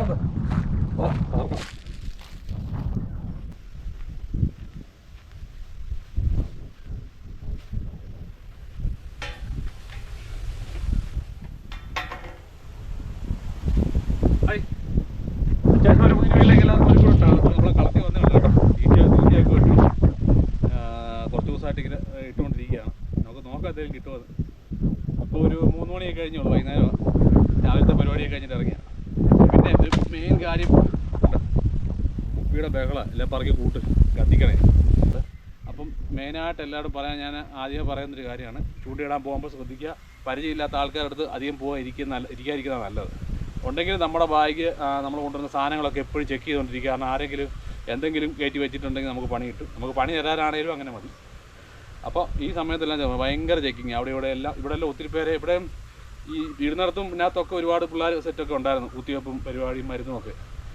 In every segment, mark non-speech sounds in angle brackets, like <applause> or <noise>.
നോക്കാം അപ്പോൾ ഒരു മൂന്ന് മണിയൊക്കെ കഴിഞ്ഞോളൂ വൈകുന്നേരം രാവിലത്തെ പരിപാടിയൊക്കെ കഴിഞ്ഞിട്ട് ഇറങ്ങിയ. പിന്നെ ഒരു മെയിൻ കാര്യം. കുപ്പിയുടെ ബഹള. എല്ലാം പറക്കി കൂട്ട് കത്തിക്കണേ. അപ്പം മെയിനായിട്ട് എല്ലാവരും പറയാൻ ഞാൻ ആദ്യമേ പറയുന്നൊരു കാര്യമാണ്. ചൂണ്ടിയിടാൻ പോകുമ്പോൾ ശ്രദ്ധിക്കുക. പരിചയമില്ലാത്ത ആൾക്കാരുടെ അടുത്ത് അധികം നല്ല ഇരിക്കാതിരിക്കുന്നതാണ് നല്ലത്. ഉണ്ടെങ്കിൽ നമ്മുടെ ബാഗ് നമ്മൾ കൊണ്ടുവരുന്ന സാധനങ്ങളൊക്കെ എപ്പോഴും ചെക്ക് ചെയ്തുകൊണ്ടിരിക്കുക. കാരണം ആരെങ്കിലും എന്തെങ്കിലും കയറ്റി വെച്ചിട്ടുണ്ടെങ്കിൽ നമുക്ക് പണി കിട്ടും. നമുക്ക് പണി തരാനാണേലും അങ്ങനെ മതി. അപ്പോൾ ഈ സമയത്തെല്ലാം ഭയങ്കര ചെക്കിങ് അവിടെ ഇവിടെ എല്ലാം ഇവിടെ എല്ലാം ഒത്തിരി പേരെ ഇവിടെ ഈ വീടിനടുത്തും ഇതിനകത്തൊക്കെ ഒരുപാട് പിള്ളേർ സെറ്റൊക്കെ ഉണ്ടായിരുന്നു. കുത്തിവെപ്പും പരിപാടിയും മരുന്നും ഒക്കെ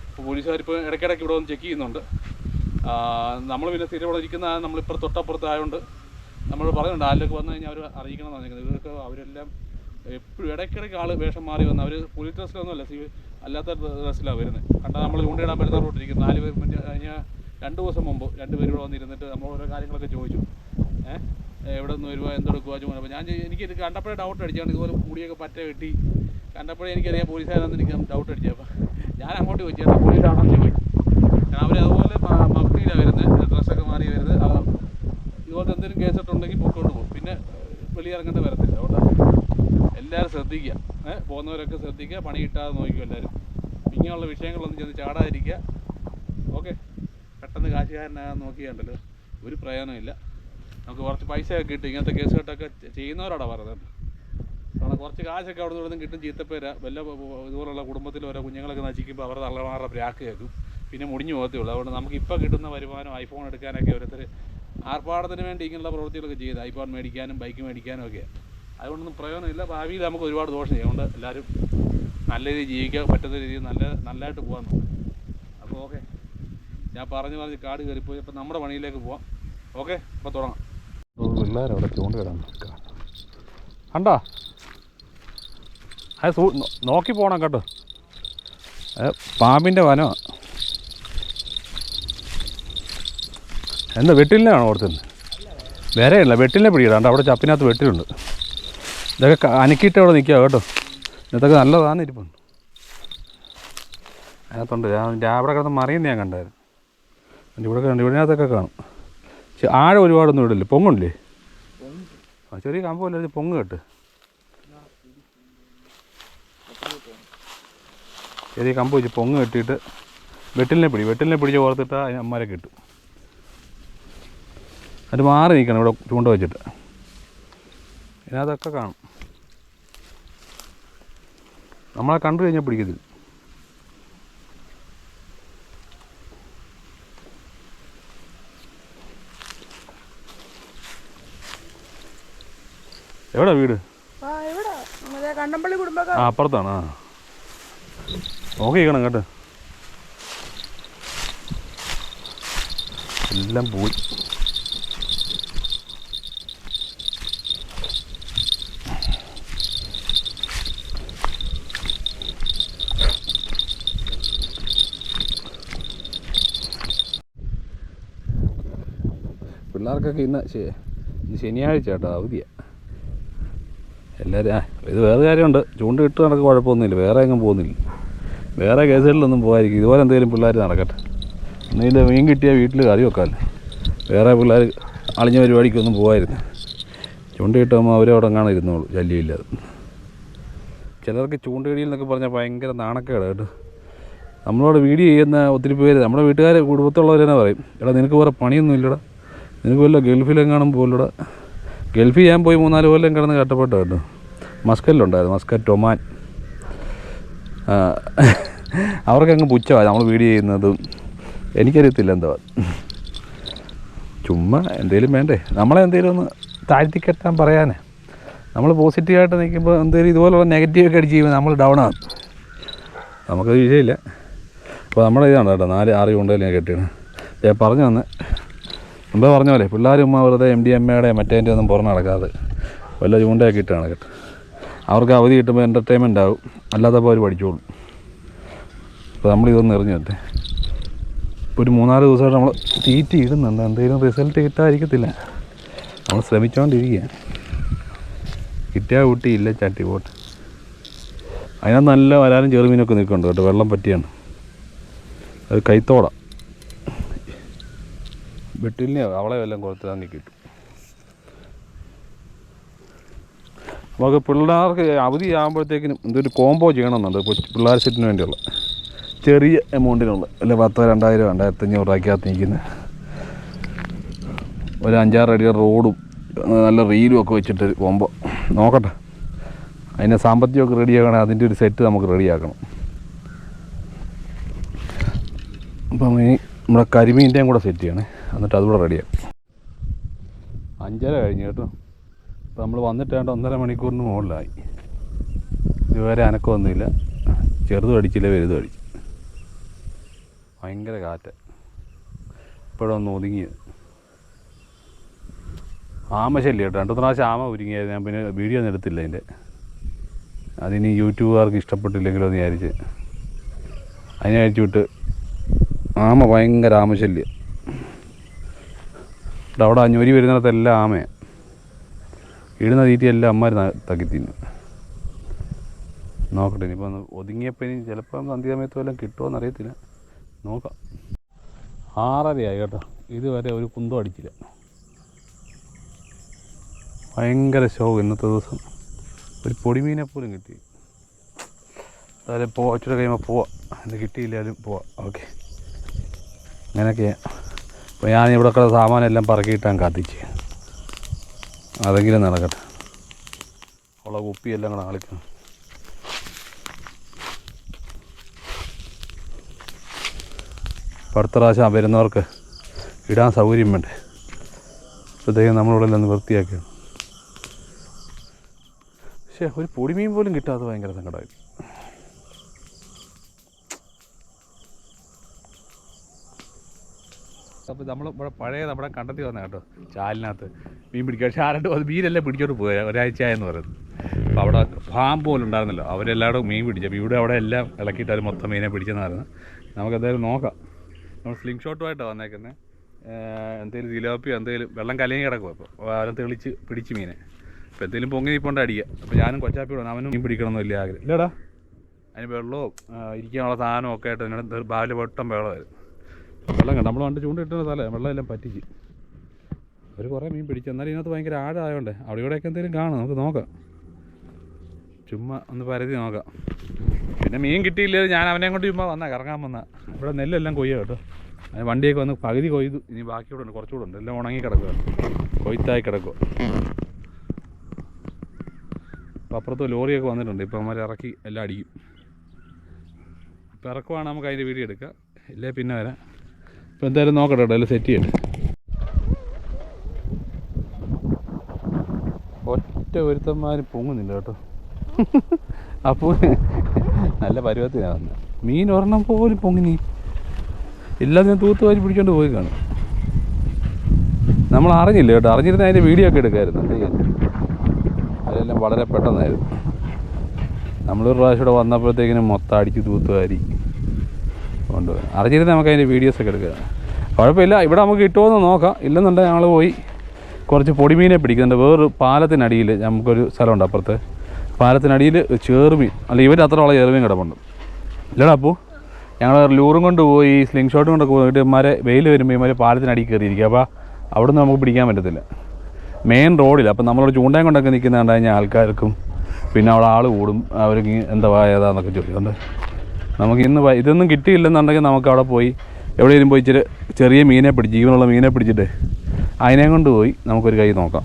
അപ്പോൾ പോലീസുകാർ ഇപ്പോൾ ഇടയ്ക്കിടയ്ക്ക് ഇവിടെ വന്ന് ചെക്ക് ചെയ്യുന്നുണ്ട്. നമ്മൾ പിന്നെ സ്ഥിരം ഇവിടെ ഇരിക്കുന്ന നമ്മളിപ്പോൾ തൊട്ടപ്പുറത്ത് ആയതുകൊണ്ട് നമ്മൾ പറയുന്നുണ്ട് ആരിലൊക്കെ വന്നു കഴിഞ്ഞാൽ അവർ അറിയിക്കണം പറഞ്ഞിരിക്കുന്നത് ഇവർക്ക് അവരെല്ലാം എപ്പോഴും ഇടയ്ക്കിടയ്ക്ക് ആൾ വേഷം മാറി വന്ന് അവർ പോലീസ് ഡ്രസ്സിലൊന്നുമല്ല സി അല്ലാത്ത ഡ്രസ്സിലാണ് വരുന്നത് കണ്ടാൽ നമ്മൾ ചൂണ്ടിയിടാൻ പറ്റുന്ന റോട്ടിരിക്കും നാല് പേര് കഴിഞ്ഞ രണ്ട് ദിവസം മുമ്പ് രണ്ട് പേര് ഇവിടെ വന്നിരുന്നിട്ട് നമ്മൾ ഓരോ കാര്യങ്ങളൊക്കെ ചോദിച്ചു. ഏഹ് എവിടെ നിന്ന് വരുവാ എന്തെടുക്കുക ചുമ അപ്പോൾ ഞാൻ ചെയ്- എനിക്ക് ഇത് കണ്ടപ്പോഴേ ഡൗട്ട് അടിച്ചാണ് ഇതുപോലെ മുടിയൊക്കെ പറ്റ കെട്ടി കണ്ടപ്പോഴേ എനിക്കറിയാം പോലീസുകാരാണെന്ന് എനിക്ക് ഡൗട്ട് അടിച്ചത് അപ്പോൾ ഞാൻ അങ്ങോട്ട് ചോദിച്ചു ചേട്ടാ പോലീസാണെന്ന് ചോദിച്ചു. കാരണം അവർ അതുപോലെ മഫ്തിയിലാണ് വരുന്നത്. ഡ്രസ്സൊക്കെ മാറി വരുന്നത്. ഇതുപോലത്തെ എന്തെങ്കിലും കേസിട്ടുണ്ടെങ്കിൽ പൊക്കോണ്ട് പോകും. പിന്നെ വെളിയിറങ്ങേണ്ട വരത്തില്ല. അതുകൊണ്ട് എല്ലാവരും ശ്രദ്ധിക്കുക. ഏഹ് പോകുന്നവരൊക്കെ ശ്രദ്ധിക്കുക. പണി കിട്ടാതെ നോക്കുക എല്ലാവരും. ഇങ്ങനെയുള്ള വിഷയങ്ങളൊന്നും ചെന്ന് ചാടാതിരിക്കുക. ഓക്കെ. പെട്ടെന്ന് കാശുകാരനാകാൻ നോക്കിയാണ്ടല്ലോ. ഒരു പ്രയോജനമില്ല നമുക്ക് കുറച്ച് പൈസയൊക്കെ കിട്ടും. ഇങ്ങനത്തെ കേസ് കെട്ടൊക്കെ ചെയ്യുന്നവരോടാണ് പറയുന്നത്. കാരണം കുറച്ച് കാശൊക്കെ അവിടെ നിന്ന് കിട്ടും ചീത്തപ്പേര. വല്ല ഇതുപോലുള്ള കുടുംബത്തിൽ ഓരോ കുഞ്ഞുങ്ങളൊക്കെ നശിക്കുമ്പോൾ അവരുടെ തള്ളമാരുടെ പ്രാക്ക് കേൾക്കും. പിന്നെ മുടിഞ്ഞു പോകത്തേ ഉള്ളൂ. അതുകൊണ്ട് നമുക്ക് ഇപ്പോൾ കിട്ടുന്ന വരുമാനം ഐഫോൺ എടുക്കാനൊക്കെ ഓരോരുത്തർ ആർഭാടത്തിന് വേണ്ടി ഇങ്ങനെയുള്ള പ്രവൃത്തികളൊക്കെ ചെയ്ത്. ഐഫോൺ മേടിക്കാനും ബൈക്ക് മേടിക്കാനും ഒക്കെ. അതുകൊണ്ടൊന്നും പ്രയോജനമില്ല. ഭാവിയിൽ നമുക്ക് ഒരുപാട് ദോഷം ചെയ്യും. അതുകൊണ്ട് എല്ലാവരും നല്ല രീതിയിൽ ജീവിക്കാൻ പറ്റുന്ന രീതിയിൽ നല്ല നല്ലതായിട്ട് പോകാൻ നോക്കും. അപ്പോൾ ഓക്കെ. ഞാൻ പറഞ്ഞു പറഞ്ഞ് കാട് കയറിപ്പോയി. അപ്പോൾ നമ്മുടെ പണിയിലേക്ക് പോവാം. ഓക്കെ? അപ്പോൾ തുടങ്ങാം. പിള്ളേരവിടെ ചൂണ്ടിടാൻ കണ്ടോ? അത് സൂ നോക്കി പോകണം കേട്ടോ. അത് പാമ്പിന്റെ വനോ. എന്താ വെട്ടിലിനാണോ ഓർത്തുന്നത് വേറെയല്ല വെട്ടിലിനെ പിടിക്കണ്ട അവിടെ ചപ്പിനകത്ത് വെട്ടിലുണ്ട്. ഇതൊക്കെ അനക്കിയിട്ട് അവിടെ നിൽക്കുക കേട്ടോ. ഇതൊക്കെ നല്ലതാണ് ഇരിപ്പുണ്ട്. അതിനകത്തുണ്ട്. ഞാൻ രാവിലെ കിടന്ന് മറിയുന്ന ഞാൻ കണ്ടായിരുന്നു. എന്റെ ഇവിടെ അതൊക്കെ കാണും. ആഴം ഒരുപാടൊന്നും ഇടില്ല പൊങ്ങുണ്ടല്ലേ ആ ചെറിയ കമ്പല്ല പൊങ്ങ് കെട്ട്. ചെറിയ കമ്പ് വെച്ച് പൊങ്ങ് കെട്ടിയിട്ട് വെട്ടിലിനെ പിടി വെട്ടിലിനെ പിടിച്ച് ഓർത്തിട്ട് അതിന് അമ്മരെ കിട്ടും. അത് മാറി നിൽക്കണം ഇവിടെ ചൂണ്ട വെച്ചിട്ട്. ഇതിനകത്തൊക്കെ കാണും. നമ്മളെ കണ്ടു കഴിഞ്ഞാൽ പിടിക്കത്തില്ല. എവിടെ വീട്? കുടുംബക്കാർ. ആ അപ്പുറത്താണ് ആ. നോക്കിക്കണം കേട്ടോ എല്ലാം പോയി. പിള്ളേർക്കൊക്കെ ഇന്ന് ശനിയാഴ്ച കേട്ടോ അവധിയാണ് എല്ലാവരും ഇത് വേറെ കാര്യമുണ്ട്. ചൂണ്ട ഇട്ട് നടക്ക് കുഴപ്പമൊന്നുമില്ല. വേറെ എങ്ങും പോകുന്നില്ല. വേറെ കേസുകളിലൊന്നും പോകാതിരിക്കും. ഇതുപോലെ എന്തെങ്കിലും പിള്ളേർ നടക്കട്ടെ. എന്തെങ്കിലും മീൻ കിട്ടിയാൽ വീട്ടിൽ കറി വെക്കാമല്ലോ. വേറെ പിള്ളേർ അളിഞ്ഞ പരിപാടിക്കൊന്നും പോകാതിരുന്നു. ചൂണ്ട കിട്ടുമ്പോൾ അവരവിടെ കാണാൻ ഇരുന്നോളൂ. ശല്യമില്ലാതെ ചിലർക്ക് ചൂണ്ടയിടിയിൽ എന്നൊക്കെ പറഞ്ഞാൽ ഭയങ്കര നാണക്കേട് കേട്ടോ. നമ്മളോട് വീഡിയോ ചെയ്യുന്ന ഒത്തിരി പേര് നമ്മുടെ വീട്ടുകാർ കുടുംബത്തുള്ളവർ തന്നെ പറയും. എടാ നിനക്ക് വേറെ പണിയൊന്നും ഇല്ലടാ. നിനക്ക് വല്ല ഗൾഫിലെങ്ങാനും പോലടാ ഗൾഫിൽ ഞാൻ പോയി മൂന്നാൽ കൊല്ലം കിടന്ന് കഷ്ടപ്പെട്ടു കേട്ടോ. മസ്കറ്റിലുണ്ടായിരുന്നു മസ്കറ്റ് ഒമാൻ അവർക്കങ്ങ് പുച്ഛമായി നമ്മൾ വീഡിയോ ചെയ്യുന്നതും എനിക്കറിയത്തില്ല എന്തോ. ചുമ്മാ എന്തേലും വേണ്ടേ? നമ്മളെ എന്തേലും ഒന്ന് താഴ്ത്തിക്കെട്ടാൻ പറയാനേ. നമ്മൾ പോസിറ്റീവായിട്ട് നിൽക്കുമ്പോൾ എന്തേലും ഇതുപോലുള്ള നെഗറ്റീവൊക്കെ അടിച്ച് ചെയ്യുമ്പോൾ നമ്മൾ ഡൗൺ ആകും നമുക്കത് വിജയമില്ല അപ്പോൾ നമ്മുടെ ഇതാണ് കേട്ടോ നാല് ആറ് കൊണ്ടല്ലേ കെട്ടിയാണ് ഞാൻ പറഞ്ഞു തന്നെ മുമ്പേ പറഞ്ഞ പോലെ പിള്ളേരും അവരുടെ എം ഡി എം എയുടെ മറ്റേന്റെ ഒന്നും പുറം നടക്കാതെ വല്ല ചൂണ്ടയൊക്കെ ഇട്ടാണ് കേട്ടോ അവർക്ക് അവധി കിട്ടുമ്പോൾ എന്റർടൈൻമെന്റ് ആവും. അല്ലാത്തപ്പോൾ അവർ പഠിച്ചോളും. അപ്പോൾ നമ്മൾ ഇതൊന്ന് എറിഞ്ഞു ഇപ്പോൾ ഒരു മൂന്നാൽ ദിവസമായിട്ട് നമ്മൾ തീറ്റി ഇടുന്നുണ്ട്. എന്തെങ്കിലും റിസൾട്ട് കിട്ടാതിരിക്കത്തില്ല. നമ്മൾ ശ്രമിച്ചുകൊണ്ടിരിക്കുക കിട്ടിയാൽ കൂട്ടി ഇല്ല ചട്ടി പോട്ട്. അതിനകത്ത് നല്ല വരാനും ചെറുമീനൊക്കെ നിൽക്കുന്നുണ്ട് കേട്ടോ. വെള്ളം പറ്റിയാണ്. അത് കൈത്തോട. വെട്ടിലിനെ അവളെ വല്ലതും കൊടുത്ത് തന്നെ കിട്ടും. നമുക്ക് പിള്ളേർക്ക് അവധി ആകുമ്പോഴത്തേക്കിനും എന്തൊരു കോംബോ ചെയ്യണമെന്നുണ്ട്. പിള്ളേർ സെറ്റിന് വേണ്ടിയുള്ള. ചെറിയ എമൗണ്ടിനുള്ള അല്ല പത്തോ രണ്ടായിരം രണ്ടായിരത്തി അഞ്ഞൂറ് രൂപയ്ക്കകത്ത് നിൽക്കുന്ന ഒരു അഞ്ചാറ് അടി റോഡും നല്ല റീലും ഒക്കെ വെച്ചിട്ട് കോംബോ നോക്കട്ടെ. അതിന്റെ സാമ്പത്തികമൊക്കെ റെഡിയാകണം അതിന്റെ ഒരു സെറ്റ് നമുക്ക് റെഡിയാക്കണം അപ്പം ഇനി നമ്മുടെ കരിമീന്റെയും കൂടെ സെറ്റ് ചെയ്യണേ. എന്നിട്ട് അതുകൂടെ റെഡിയാക്കും അഞ്ചര കഴിഞ്ഞ് കേട്ടോ. നമ്മൾ വന്നിട്ട് വേണ്ട ഒന്നര മണിക്കൂറിന് മുകളിലായി. ഇതുവരെ അനക്കമൊന്നുമില്ല ചെറുതും അടിച്ചില്ല വലുതും അടിച്ചു ഭയങ്കര കാറ്റ്. ഇപ്പോഴൊന്ന് ഒതുങ്ങിയത്. ആമ ശല്യം കേട്ടോ. രണ്ടു പ്രാവശ്യം ആമ ഒരുങ്ങിയായിരുന്നു ഞാൻ പിന്നെ വീഡിയോ ഒന്നും എടുത്തില്ല അതിന്റെ. അതിനി യൂട്യൂബുകാർക്ക് ഇഷ്ടപ്പെട്ടില്ലെങ്കിലോ എന്ന് വിചാരിച്ച് അതിനെ അഴിച്ചു വിട്ട് ആമ ഭയങ്കര ആമശല്യം. ഇവിടെ അവിടെ അഞ്ഞൂരി വരുന്നിടത്തെല്ലാം ആമയാണ് ഇടുന്ന തീറ്റയെല്ലാം അമ്മമാർ തക്കി തിന്നും. നോക്കട്ടെ ഇനിയിപ്പോൾ ഒന്ന് ഒതുങ്ങിയപ്പോൾ ഇനി ചിലപ്പോൾ സന്ധ്യ സമയത്ത് വല്ലതും കിട്ടുമോ അറിയത്തില്ല. നോക്കാം. ആറരയായി കേട്ടോ. ഇതുവരെ ഒരു കുന്തം അടിച്ചില്ല. ഭയങ്കര ഷോ ഇന്നത്തെ ദിവസം. ഒരു പൊടിമീനെ പോലും കിട്ടി. അതായത് പോ ഇച്ചിരി കഴിയുമ്പോൾ പോവാം. ഇത് കിട്ടിയില്ലാലും പോവാം. ഓക്കെ. അങ്ങനെയൊക്കെയാണ് അപ്പോൾ ഞാൻ ഇവിടെ കൂടെ സാമാനെല്ലാം പറക്കിയിട്ടാൻ കത്തിച്ച്. അതെങ്കിലും നടക്കട്ടെ. ഉള്ള കുപ്പിയെല്ലാം കൂടെ ആളിക്കണം അടുത്ത പ്രാവശ്യം വരുന്നവർക്ക് ഇടാൻ സൗകര്യം വേണ്ടേ? അപ്പോഴത്തേക്കും നമ്മളിവിടെ നിന്ന് വൃത്തിയാക്കിയാണ് പക്ഷേ ഒരു പൊടിമീൻ പോലും കിട്ടാതെ ഭയങ്കര സങ്കടമായി അപ്പോൾ നമ്മൾ ഇവിടെ പഴയ നമ്മുടെ കണ്ടെത്തി വന്ന കേട്ടോ ചാലിനകത്ത് മീൻ പിടിക്കുക പക്ഷേ ആരുടെ അത് മീനെല്ലാം പിടിച്ചോട്ട് പോയ ഒരാഴ്ച എന്ന് പറയുന്നത് അപ്പോൾ അവിടെ ഫാം പോലും ഉണ്ടായിരുന്നല്ലോ അവരെല്ലാവരും മീൻ പിടിച്ചു. അപ്പോൾ ഇവിടെ അവിടെ എല്ലാം ഇളക്കിയിട്ട് അത് മൊത്തം മീനെ പിടിച്ചെന്നായിരുന്നു. നമുക്ക് എന്തായാലും നോക്കാം. നമ്മൾ സ്ലിംഗ് ഷോട്ടുമായിട്ടാണ് വന്നേക്കുന്നത് എന്തെങ്കിലും ജിലോപ്പിയോ എന്തെങ്കിലും വെള്ളം കലങ്ങി കിടക്കും അപ്പോൾ അവരെ തെളിച്ച് പിടിച്ച് മീനെ. അപ്പോൾ എന്തെങ്കിലും പൊങ്ങി നീപ്പോണ്ട് അടിക്കുക അപ്പോൾ ഞാനും കൊച്ചാപ്പി വന്നു അവനും മീൻ പിടിക്കണമെന്ന് വലിയ ആഗ്രഹം. ഇല്ലടാ. അതിന് വെള്ളവും ഇരിക്കാനുള്ള സാധനവും ഒക്കെ ആയിട്ട് എന്നോട് രാവിലെ വെട്ടം വെള്ളമായിരുന്നു. വെള്ളം കണ്ട നമ്മൾ വണ്ടി ചൂണ്ടിട്ടുള്ള സ്ഥലം വെള്ളമെല്ലാം പറ്റിച്ച്. അവർ കുറേ മീൻ പിടിച്ചു എന്നാലും ഇതിനകത്ത് ഭയങ്കര ആഴമായോണ്ടേ അവിടെ ഇവിടെയൊക്കെ എന്തെങ്കിലും കാണും നമുക്ക് നോക്കാം. ചുമ്മാ ഒന്ന് പരതി നോക്കാം. പിന്നെ മീൻ കിട്ടിയില്ലേ ഞാൻ അവനെ കൊണ്ട് ചുമ്മാ വന്നാ കറങ്ങാൻ വന്നാൽ ഇവിടെ നെല്ലെല്ലാം കൊയ്യ കേട്ടോ. അതിന് വണ്ടിയൊക്കെ വന്ന് പകുതി കൊയ്തു ഇനി ബാക്കി ഇവിടെ ഉണ്ട് കുറച്ചുകൂടെ ഉണ്ട്. എല്ലാം ഉണങ്ങി കിടക്കുക കൊയ്ത്തായി കിടക്കുക അപ്പോൾ അപ്പുറത്ത് ലോറിയൊക്കെ വന്നിട്ടുണ്ട് ഇപ്പം അവന്മാർ ഇറക്കി എല്ലാം അടിക്കും. ഇപ്പം ഇറക്കുവാണെങ്കിൽ നമുക്ക് അതിന്റെ വീഡിയോ എടുക്കാം. ഇല്ലേ പിന്നെ വരാം. ഇപ്പം എന്തായാലും നോക്കട്ടെ കേട്ടോ എല്ലാം സെറ്റ് ചെയ്യട്ടെ. ഒറ്റ ഒരുത്തന്മാരും പൊങ്ങുന്നില്ല കേട്ടോ. <laughs> അപ്പോൾ നല്ല പരുവത്തിനാണ് വന്നത് മീൻ ഒരെണ്ണം പോലും പൊങ്ങിനി ഇല്ലാതെ ഞാൻ തൂത്ത് വാരി പിടിച്ചോണ്ട് പോയി കാണും. നമ്മൾ അറിഞ്ഞില്ല കേട്ടോ അറിഞ്ഞിരുന്ന അതിന്റെ വീഡിയോ ഒക്കെ എടുക്കായിരുന്നു. അതെല്ലാം വളരെ പെട്ടെന്നായിരുന്നു. നമ്മളൊരു പ്രാവശ്യം ഇവിടെ വന്നപ്പോഴത്തേക്കിനും മൊത്തം അടിച്ച് തൂത്തുവാരി കൊണ്ടുപോകാം അറിഞ്ഞിരുന്ന നമുക്ക് അതിന്റെ വീഡിയോസൊക്കെ എടുക്കാം. കുഴപ്പമില്ല. ഇവിടെ നമുക്ക് കിട്ടുമെന്ന് നോക്കാം. ഇല്ലെന്നുണ്ടെങ്കിൽ ഞങ്ങൾ പോയി കുറച്ച് പൊടിമീനെ പിടിക്കുന്നുണ്ട് വേറൊരു പാലത്തിനടിയിൽ നമുക്കൊരു സ്ഥലമുണ്ട് അപ്പുറത്ത്. പാലത്തിനടിയിൽ ചേർമീൻ അല്ല ഇവർ അത്രയുള്ള ചേർമീൻ കിടപ്പുണ്ട്. ഇല്ലടാ അപ്പോൾ ഞങ്ങൾ ലൂറും കൊണ്ട് പോയി സ്ലിംഗ് ഷോട്ടും കൊണ്ടൊക്കെ പോയിട്ട് ഇമാരെ വെയിൽ വരുമ്പോൾ ഇമാരെ പാലത്തിനടിയിൽ കയറിയിരിക്കുക അപ്പോൾ അവിടുന്ന് നമുക്ക് പിടിക്കാൻ പറ്റത്തില്ല. മെയിൻ റോഡിൽ അപ്പം നമ്മളോട് ചൂണ്ടയും കൊണ്ടൊക്കെ നിൽക്കുന്ന കണ്ടു കഴിഞ്ഞാൽ ആൾക്കാർക്കും പിന്നെ അവിടെ ആൾ കൂടും. അവർക്ക് എന്താ ഏതാന്നൊക്കെ ചോദിക്കുന്നുണ്ട് നമുക്ക് ഇന്ന് ഇതൊന്നും കിട്ടിയില്ലെന്നുണ്ടെങ്കിൽ നമുക്ക് അവിടെ പോയി എവിടെയെങ്കിലും പോയി ഇച്ചിരി ചെറിയ മീനെ പിടിച്ച് ജീവനുള്ള മീനെ പിടിച്ചിട്ട് അതിനെ കൊണ്ട് പോയി നമുക്കൊരു കൈ നോക്കാം.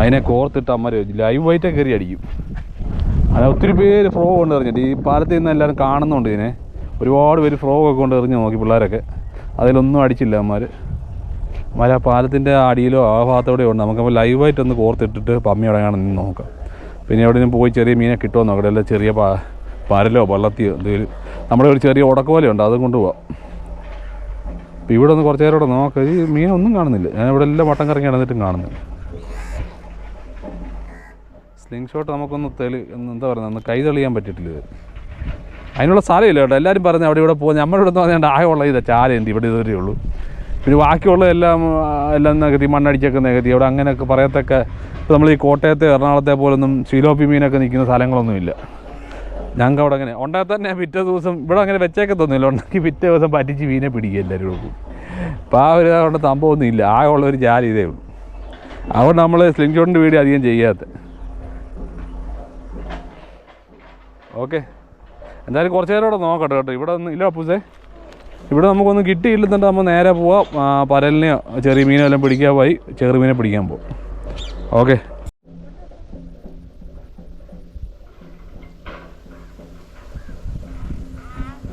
അതിനെ കോർത്തിട്ട് അമ്മ ലൈവ് വൈറ്റ് കയറി അടിക്കും. അങ്ങനെ ഒത്തിരി പേര് ഫ്രോ കൊണ്ട് എറിഞ്ഞിട്ട് ഈ പാലത്തിൽ നിന്ന് എല്ലാവരും കാണുന്നുണ്ട് ഇതിനെ. ഒരുപാട് പേര് ഫ്രോ ഒക്കെ കൊണ്ട് എറിഞ്ഞ് നോക്കി പിള്ളേരൊക്കെ. അതിലൊന്നും അടിച്ചില്ല അമ്മമാർ അമ്മമാർ ആ പാലത്തിന്റെ അടിയിലോ ആ ഭാഗത്തോടെയോ ഉണ്ട്. നമുക്കപ്പോൾ ലൈവായിട്ട് ഒന്ന് കോർത്തിട്ടിട്ട് പമ്മി അടങ്ങാണ് നിന്ന് നോക്കാം. പിന്നെ എവിടെയും പോയി ചെറിയ മീനെ കിട്ടുമോ നോക്കട്ടെ. അല്ല ചെറിയ പരലോ വള്ളത്തിയോ എന്തെങ്കിലും. നമ്മുടെ ഒരു ചെറിയ ഉടക്കോലയുണ്ട് അതും കൊണ്ടുപോകാം അപ്പോൾ ഇവിടെ ഒന്ന് കുറച്ച് നേരം ഇവിടെ നോക്കാം. ഈ മീനൊന്നും കാണുന്നില്ല. ഞാൻ ഇവിടെ എല്ലാം വട്ടം കറങ്ങി നടന്നിട്ടും കാണുന്നില്ല സ്ലിംഗ് ഷോട്ട് നമുക്കൊന്ന് തെളി എന്താ പറയുന്നത്? ഒന്ന് കൈ തെളിയാൻ പറ്റിയിട്ടില്ല ഇത്. അതിനുള്ള സ്ഥലമില്ല കേട്ടോ. എല്ലാവരും പറഞ്ഞ് അവിടെ ഇവിടെ പോകുന്നത് നമ്മുടെ ഇവിടെ പറഞ്ഞാൽ ആയുള്ള ഇതാ ചാലയുണ്ട് ഇവിടെ ഇതുവരെ ഉള്ളൂ. പിന്നെ ബാക്കിയുള്ള എല്ലാം എല്ലാം നികത്തി മണ്ണടിച്ചൊക്കെ നികത്തി. അവിടെ അങ്ങനെയൊക്കെ പറയത്തക്ക നമ്മൾ ഈ കോട്ടയത്തെ എറണാകുളത്തെ പോലൊന്നും ശീലോപ്പി മീനൊക്കെ നിൽക്കുന്ന സ്ഥലങ്ങളൊന്നുമില്ല. ഞങ്ങൾക്ക് അവിടെ അങ്ങനെ ഉണ്ടാകാൻ തന്നെ പിറ്റേ ദിവസം ഇവിടെ അങ്ങനെ വെച്ചേക്കത്തൊന്നുമില്ല ഉണ്ടാക്കി പിറ്റേ ദിവസം പറ്റിച്ച് വീനെ പിടിക്കുക എല്ലാവരും. അപ്പോൾ ആ ഒരു അവിടെ സംഭവമൊന്നും ഇല്ല. ആകെ ഉള്ള ഒരു ജാലി ഇതേ ഉള്ളൂ. അതുകൊണ്ട് നമ്മൾ സ്ലിംഗ് ഷോട്ടിന്റെ വീഡിയോ അധികം ചെയ്യാത്ത. ഓക്കെ. എന്തായാലും കുറച്ച് നേരം ഇവിടെ നോക്കട്ടെ കേട്ടോ. ഇവിടെ ഒന്നും ഇല്ല അപ്പൂസേ. ഇവിടെ നമുക്കൊന്നും കിട്ടിയില്ലെന്നുണ്ട് നമ്മൾ നേരെ പോവാം. പരലിനെയോ ചെറിയ മീനോ എല്ലാം പിടിക്കാൻ പോയി. ചെറുമീനെ പിടിക്കാൻ പോകും ഓക്കെ.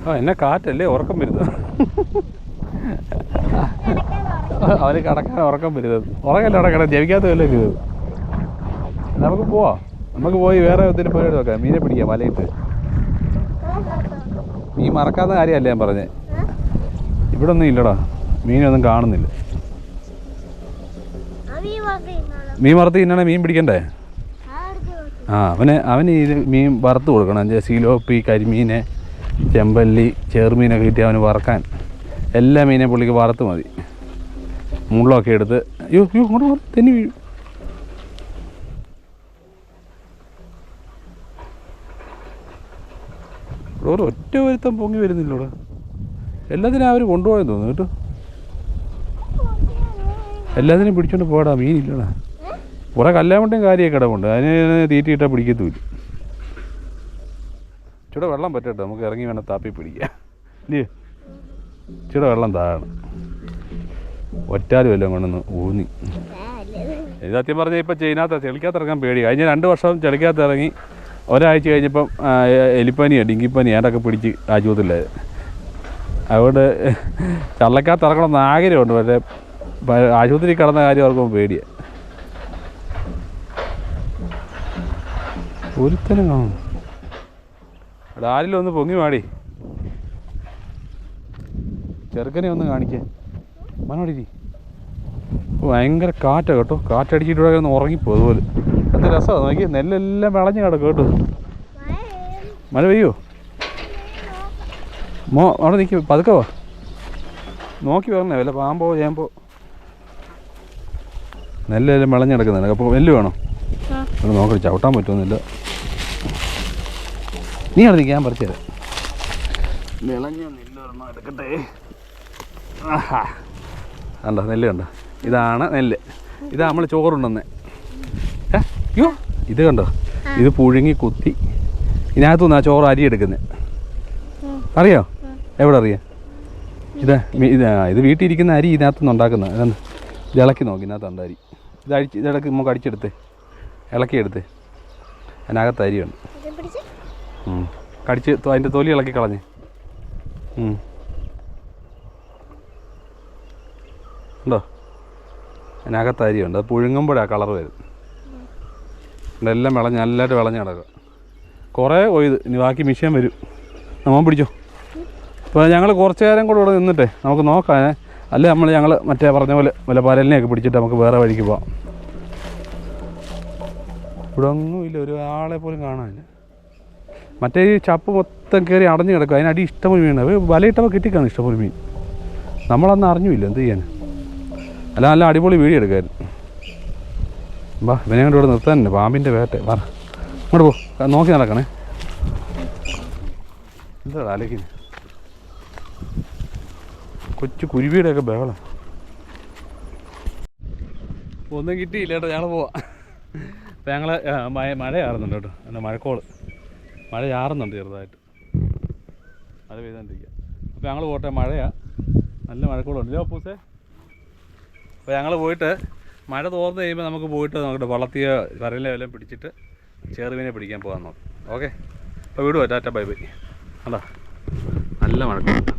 ആ എന്നെ കാറ്റല്ലേ ഉറക്കം വരുന്നത്. അവന് കടക്കാൻ ഉറക്കം വരുന്നത്. ഉറങ്ങല്ല കിടക്കണം ജവിക്കാത്ത വല്ല ഇത്? നമുക്ക് പോവാം. നമുക്ക് പോയി വേറെ ഒത്തിരി പരിപാടി നോക്കാം മീനെ പിടിക്കാം വലയിട്ട്. മീൻ മറക്കാത്ത കാര്യമല്ല ഞാൻ പറഞ്ഞേ. ഇവിടെ ഒന്നും ഇല്ലടാ. മീനൊന്നും കാണുന്നില്ല. മീൻ വറുത്ത് തിന്നണേ? മീൻ പിടിക്കണ്ടേ? ആ അവന് അവന് ഇത് മീൻ വറുത്ത് കൊടുക്കണം. സീലോപ്പി കരിമീന് ചെമ്പല്ലി ചെറുമീനൊക്കെ കിട്ടി അവന് വറക്കാൻ. എല്ലാ മീനെയും പുള്ളിക്ക് വറുത്ത് മതി. മുള്ളൊക്കെ എടുത്ത് അയ്യോ അയ്യോ അങ്ങോട്ട് മാറ്, തെന്നി വീഴും. ഒരു ഒറ്റ ഒരുത്തം പൊങ്ങി വരുന്നില്ല ഇവിടെ എല്ലാത്തിനും അവർ കൊണ്ടുപോയെന്ന് തോന്നുന്നു കേട്ടോ. എല്ലാത്തിനും പിടിച്ചോണ്ട് പോടാ മീനില്ലടാ. കുറേ കല്ലാമട്ടയും കാര്യമൊക്കെ കിടപ്പുണ്ട് അതിന് തീറ്റിയിട്ടാൽ പിടിക്കത്തുമില്ല ചൂടെ വെള്ളം പറ്റട്ടെ നമുക്ക് ഇറങ്ങി വേണം താപ്പി പിടിക്കാം ഇല്ലേ? ചൂടെ വെള്ളം താഴണം ഒറ്റാലും എല്ലാം കൊണ്ടൊന്ന് ഊന്നി. സത്യം പറഞ്ഞാൽ ഇപ്പം ചെയ്യാത്ത ചെളിക്കകത്ത് ഇറങ്ങാൻ പേടി. കഴിഞ്ഞ രണ്ട് വർഷം ചെളിക്കകത്ത് ഇറങ്ങി ഒരാഴ്ച കഴിഞ്ഞപ്പം എലിപ്പനിയോ ഡിങ്കിപ്പനി ഏതൊക്കെ പിടിച്ച് ആശുപത്രിയിലായത് അതുകൊണ്ട് ചള്ളക്കകത്ത് ഇറങ്ങണമെന്ന് ആഗ്രഹമുണ്ട് പക്ഷേ ആശുപത്രി കിടന്ന കാര്യം ഓർക്കുമ്പോൾ പേടിയാണ് ഒരുത്തനും കാണും. അവിടെ ആരിലും ഒന്ന് പൊങ്ങി മാടി ചെറുക്കനെ ഒന്ന് കാണിക്കേ. മനോടി ഭയങ്കര കാറ്റ കേട്ടോ. കാറ്റടിച്ചിട്ട് ഇവിടെ ഒന്ന് ഉറങ്ങിപ്പോ അതുപോലെ. എന്ത് രസമാണ് നോക്കി. നെല്ലെല്ലാം വിളഞ്ഞു കിടക്കും കേട്ടോ. മഴ പെയ്യോ? മോ അവിടെ നിൽക്കി പതുക്കെ വാ. നോക്കി വരണേ. വല്ല പാമ്പോ ചേമ്പോ. നെല്ലെല്ലാം വിളഞ്ഞു കിടക്കുന്നുണ്ട്. അപ്പോൾ നെല്ല് വേണോ? നോക്കി ചവിട്ടാൻ പറ്റുമെന്നില്ല നീ അവിടെ നിൽക്കാൻ പറിച്ചു തരാം. വിളഞ്ഞ നെല്ല് എടുക്കട്ടെ. ആഹാ. കണ്ടോ നെല്ല് കണ്ടോ? ഇതാണ് നെല്ല്. ഇതാ നമ്മൾ ചോറുണ്ടെന്ന് ഏ അയ്യോ ഇത് കണ്ടോ? ഇത് പുഴുങ്ങി കുത്തി. ഇതിനകത്തു നിന്നാ ചോറ് അരി എടുക്കുന്നത് അറിയോ? എവിടെ അറിയാം? ഇത് ഇതാ ഇത് വീട്ടിലിരിക്കുന്ന വീട്ടിൽ ഇരിക്കുന്ന അരി ഇതിനകത്തുനിന്ന് ഉണ്ടാക്കുന്ന ഇതെന്ത് ഇത് ഇളക്കി നോക്കി ഇതിനകത്തുണ്ട് അരി. ഇത് അഴിച്ച് ഇതിടക്ക് നമുക്ക് അടിച്ചെടുത്ത്. ഇളക്കിയെടുത്ത് അതിനകത്ത് അരിയുണ്ട്. കടിച്ച് അതിന്റെ തൊലി ഇളക്കി കളഞ്ഞ്. ഉണ്ടോ? അതിനകത്ത് അരിയുണ്ട്. അത് പുഴുങ്ങുമ്പോഴാണ് കളർ വരും. എല്ലാം വിളഞ്ഞ് നല്ലതായിട്ട് വിളഞ്ഞ് കിടക്കുക കുറേ ഒയ്ത് ഇനി ബാക്കി മിഷ്യൻ വരും. നമ്മൾ പിടിച്ചോ? അപ്പോൾ ഞങ്ങൾ കുറച്ച് നേരം കൂടെ ഇവിടെ നിന്നിട്ടേ. നമുക്ക് നോക്കാം. അല്ലേ നമ്മൾ ഞങ്ങൾ മറ്റേ പറഞ്ഞ പോലെ വല്ല പരലിനെയൊക്കെ പിടിച്ചിട്ട് നമുക്ക് വേറെ വഴിക്ക് പോവാം. ഇവിടെ ഒന്നുമില്ല. ഒരു ആളെ പോലും കാണാനില്ല. മറ്റേ ഈ ചപ്പ് മൊത്തം കയറി അടഞ്ഞു കിടക്കും. അതിനടി ഇഷ്ടംപോലെ അത് വലയിട്ടപ്പോൾ കിട്ടിക്കാണ് ഇഷ്ടംപോലെ മീൻ. നമ്മളന്ന് അറിഞ്ഞില്ല. എന്ത് ചെയ്യാൻ? അല്ല നല്ല അടിപൊളി വീഡിയോ എടുക്കായിരുന്നു. വാ ഇവനെ കൊണ്ട് ഇവിടെ നിർത്താനുണ്ട് പാമ്പിന്റെ വേട്ട. വാ അങ്ങോട്ട് പോ. നോക്കി നടക്കണേ. എന്താ അലക്കിന് കൊച്ചു കുരുവിയുടെ ഒക്കെ ബഹളം. ഒന്നും കിട്ടിയില്ല കേട്ടോ. ഞങ്ങൾ പോവാം. അപ്പം ഞങ്ങൾ മഴ മഴ ആറുന്നുണ്ട് കേട്ടോ. എന്നാൽ മഴക്കോൾ. മഴ ചാറുന്നുണ്ട് ചെറുതായിട്ട്. മഴ പെയ്തുകൊണ്ടിരിക്കുക അപ്പോൾ ഞങ്ങൾ പോട്ടെ മഴയാണ് നല്ല മഴക്കോളുണ്ട് ഇല്ലേ അപ്പൂസേ അപ്പോൾ ഞങ്ങൾ പോയിട്ട് മഴ തോർന്നു കഴിയുമ്പോൾ നമുക്ക് പോയിട്ട് നോക്കട്ടെ വളർത്തിയ വരലിനെ വല്ലതും പിടിച്ചിട്ട് ചെറുവിനെ പിടിക്കാൻ പോകാൻ നോക്കാം. ഓക്കെ? അപ്പോൾ വീട് ടാറ്റ ബൈ ബൈ. കണ്ടോ? നല്ല മഴക്കോളുണ്ട്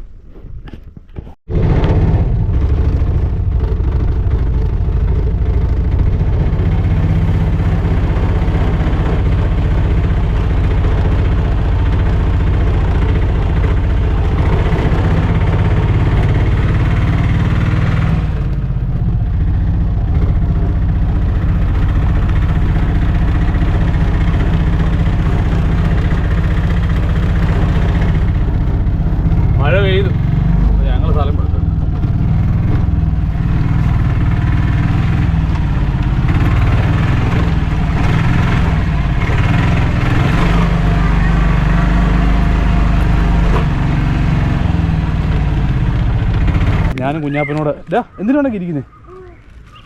ഞാനും കുഞ്ഞാപ്പനോട് ഇതാ എന്തിനാണൊക്കെ ഇരിക്കുന്നത്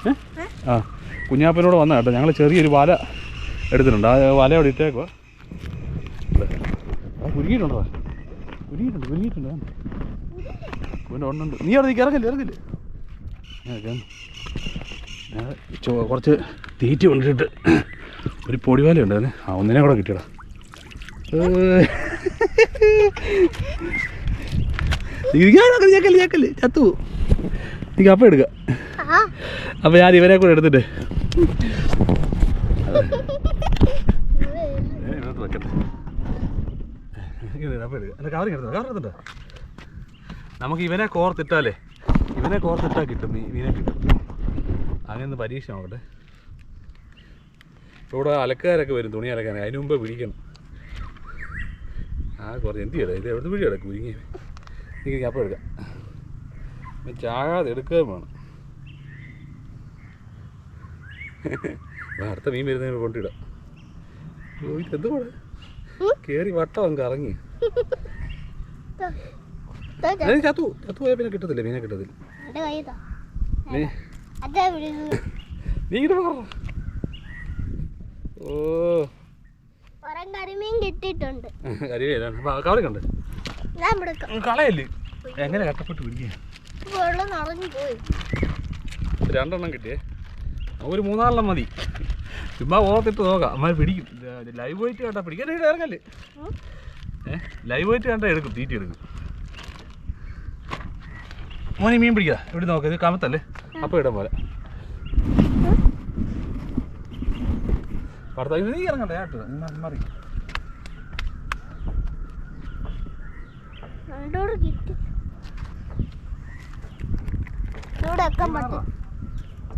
ഏ? ആ കുഞ്ഞാപ്പനോട് വന്ന കേട്ടോ. ഞങ്ങൾ ചെറിയൊരു വല എടുത്തിട്ടുണ്ട്. ആ വല അവിടെ ഇട്ടേക്കുക കുരുങ്ങിയിട്ടുണ്ടോ? കുരുങ്ങിയിട്ടുണ്ട് കുരുങ്ങിയിട്ടുണ്ട്. പിന്നെ ഒന്നുണ്ട് നീ അവിടെ നിൽക്കി ഇറങ്ങില്ല ഇറങ്ങില്ല? കുറച്ച് തീറ്റ കൊണ്ടിട്ട് ഒരു പൊടിവാല ഉണ്ടായിരുന്നു ആ ഒന്നിനെ കൂടെ കിട്ടിയടാ. ഞെക്കൽ ഞെക്കൽ ചത്തു. നീ കപ്പ എടുക്ക. അപ്പൊ ഞാൻ ഇവരെ കൂടെ എടുത്തിട്ട്? നമുക്ക് ഇവനെ കോർത്തിട്ടാലേ ഇവനെ കോർത്തിട്ടാ കിട്ടും മീനെ കിട്ടും. അങ്ങനെ പരീക്ഷ നോക്കട്ടെ. ഇവിടെ അലക്കാരൊക്കെ വരും തുണി അലക്കാൻ. അതിന് മുമ്പ് പിടിക്കണം. ആ കുറച്ച് എന്ത് ചെയ്യണം ഇത് എവിടെ പിടി കിടക്കും കുരുങ്ങി. എനിക്ക് അപ്പം എടുക്കാം. ചാകാതെ എടുക്കുകയും വേണം. അടുത്ത മീൻ വരുന്നതിന് കൊണ്ടിടാം. എന്ത് കൂടെ കയറി വട്ടം അങ്ങ് കറങ്ങി. ചത്തു ചത്തു പോയാൽ പിന്നെ കിട്ടത്തില്ല മീനെ കിട്ടത്തില്ല. നീ നീ ഇങ്ങോട്ട് പറ. ഓ. കരിമീൻ കിട്ടിയിട്ടുണ്ട്. കരിമീൻ കണ്ട്. എടുക്കാം കളയല്ലേ? എങ്ങനെ കട്ടപ്പെട്ട് പിടിക്കുക രണ്ടെണ്ണം കിട്ടിയേ. ഒരു മൂന്നാലെണ്ണം മതി. ചുമ്മാ ഓർത്തിട്ട് നോക്കാം. അമ്മ പിടിക്കും. ലൈവ് വെയിറ്റ് കണ്ടാ പിടിക്കാൻ ഇറങ്ങല്ലേ? ഏഹ് ലൈവ് വെയിറ്റ് കണ്ടാ എടുക്കും. തീറ്റ എടുക്കും. മോനെ മീൻ പിടിക്കുക ഇവിടെ നോക്കാം. ഇത് കമത്തല്ലേ? അപ്പം ഇടാൻ പോലെ. ഭർത്താവ് നീ ഇറങ്ങട്ടെ കേട്ടോ മറി രണ്ടോട് കിട്ടി. ഇവിടെ വെക്കാൻ പറ്റും.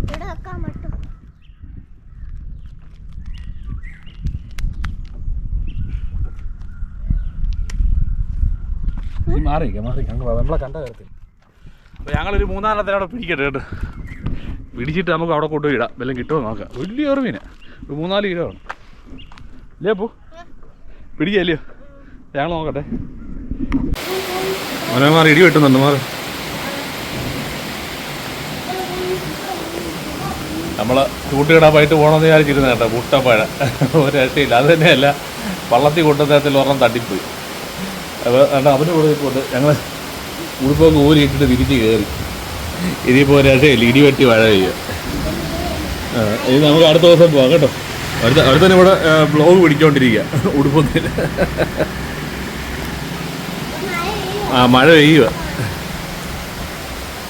ഇവിടെ വെക്കാൻ പറ്റും. മാറിയിരിക്കാം നമ്മളെ കണ്ട കാര്യത്തിൽ. അപ്പോൾ ഞങ്ങളൊരു മൂന്നാലെണ്ണത്തിന് അവിടെ പിടിക്കട്ടെ കേട്ടോ. പിടിച്ചിട്ട് നമുക്ക് അവിടെ കൊണ്ടുപോയി ഇടാം. വല്ലതും കിട്ടുമോ നോക്കാം. വലിയ ഒരു മീന് ഒരു മൂന്നാൽ കിലോ ആണ് ഇല്ലേ പോ. പിടിക്കല്ലയോ ഞങ്ങൾ നോക്കട്ടെ. മോനെ മാറി ഇടി വെട്ടുന്നുണ്ട് മാറി. നമ്മൾ കൂട്ടുകിടാപ്പായിട്ട് പോകണമെന്ന് വിചാരിച്ചിരുന്ന കേട്ടോ മുട്ടപ്പഴ ഒരു രക്ഷയില്ല. അത് തന്നെയല്ല പള്ളത്തി കൊണ്ടുവന്നതിൽ ഒരെണ്ണം തട്ടിപ്പോയി. കണ്ട അവന് കൊടുത്തിട്ടുണ്ട് ഞങ്ങൾ ഉടുപ്പൊക്കെ ഊരിയിട്ടിട്ട് തിരിച്ച് കയറി ഇനിയിപ്പോൾ ഒരു രക്ഷയില്ല. ഇടി വെട്ടി മഴ പെയ്യുക നമുക്ക് അടുത്ത ദിവസം പോകാം കേട്ടോ. അടുത്ത അടുത്ത തന്നെ ഇവിടെ ബ്ലോഗ് പിടിച്ചോണ്ടിരിക്കുക ഉടുപ്പൊന്നിൽ ആ മഴ പെയ്യുക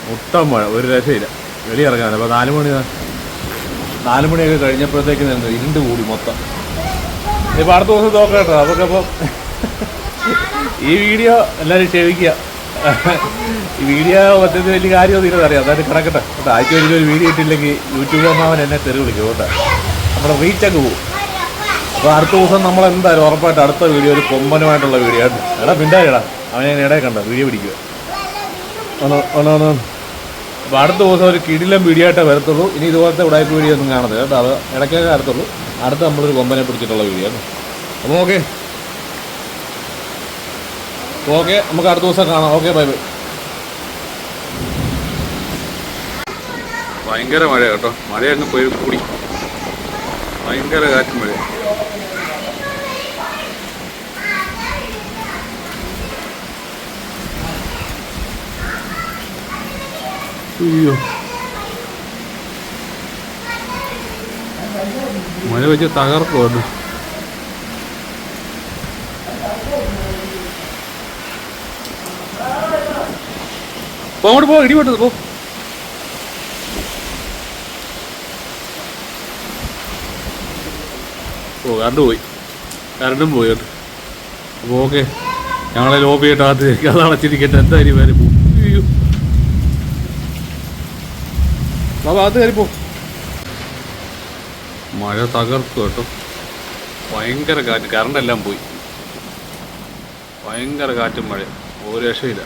മുട്ടം മഴ ഒരു രക്ഷയില്ല. വെളിയിറങ്ങാൻ അപ്പോൾ നാല് മണി നാല് മണിയൊക്കെ കഴിഞ്ഞപ്പോഴത്തേക്ക് നിന്ന് ഇരുണ്ട് കൂടി മൊത്തം. ഇനിയിപ്പോൾ അടുത്ത ദിവസം നോക്കാം കേട്ടോ നമുക്കപ്പം ഈ വീഡിയോ എല്ലാവരും ക്ഷമിക്കുക ഈ വീഡിയോ മറ്റേ വലിയ കാര്യമൊന്നും ഇല്ലെന്ന് അറിയാം. അതായത് കിടക്കട്ടെ. കേട്ടോ ആഴ്ച വലിയ ഒരു വീഡിയോ ഇട്ടില്ലെങ്കിൽ യൂട്യൂബ് അമ്മാവൻ എന്നെ തെറി വിളിക്കും. കേട്ടോ നമ്മുടെ റീച്ചൊക്കെ പോകും. അപ്പോൾ അടുത്ത ദിവസം നമ്മൾ എന്തായാലും ഉറപ്പായിട്ട് അടുത്ത വീഡിയോ ഒരു കൊമ്പനുമായിട്ടുള്ള വീഡിയോ ആണ് എടാ മിണ്ടായിടാ അവനെ ഞാൻ ഇടയിൽ കണ്ട? വീഡിയോ പിടിക്കുക. ആണോ ആണോ ആണോ അപ്പോൾ അടുത്ത ദിവസം ഒരു കിടിലം വീഡിയോ ആയിട്ടേ വരത്തുള്ളൂ. ഇനി ഇതുപോലത്തെ ഉടായ്പ വീഡിയോ ഒന്നും കാണരുത് കേട്ടോ. അത് ഇടയ്ക്കൊക്കെ വരത്തുള്ളൂ. അടുത്ത നമ്മളൊരു കൊമ്പനെ പിടിച്ചിട്ടുള്ള വീഡിയോ ആണ്. അപ്പോൾ ഓക്കെ ഓക്കെ നമുക്ക് അടുത്ത ദിവസം കാണാം. ഓക്കെ ബൈ ബൈ ഭയങ്കര മഴ കേട്ടോ. മഴ അങ്ങ് പോയി കൂടി. ഭയങ്കര കാറ്റ് മഴ അയ്യോ മഴ വെച്ച് തകർക്കുമല്ലോ പോ അങ്ങോട്ട് പോ ഇടി വെട്ടത് പോ. ഓ കറണ്ട് പോയി. കറണ്ടും പോയി കേട്ടോ അപ്പോൾ ഓക്കെ ഞങ്ങളെ ലോബി ആയിട്ട് അകത്ത് അത് അടച്ചിരിക്കട്ടെ എന്തായാലും വരെ പോകും. അയ്യോ ബാബാ അത് കയറി പോ. മഴ തകർത്തു കേട്ടോ. ഭയങ്കര കാറ്റ് കറണ്ട് എല്ലാം പോയി. ഭയങ്കര കാറ്റും മഴ ഒരു രക്ഷയില്ല.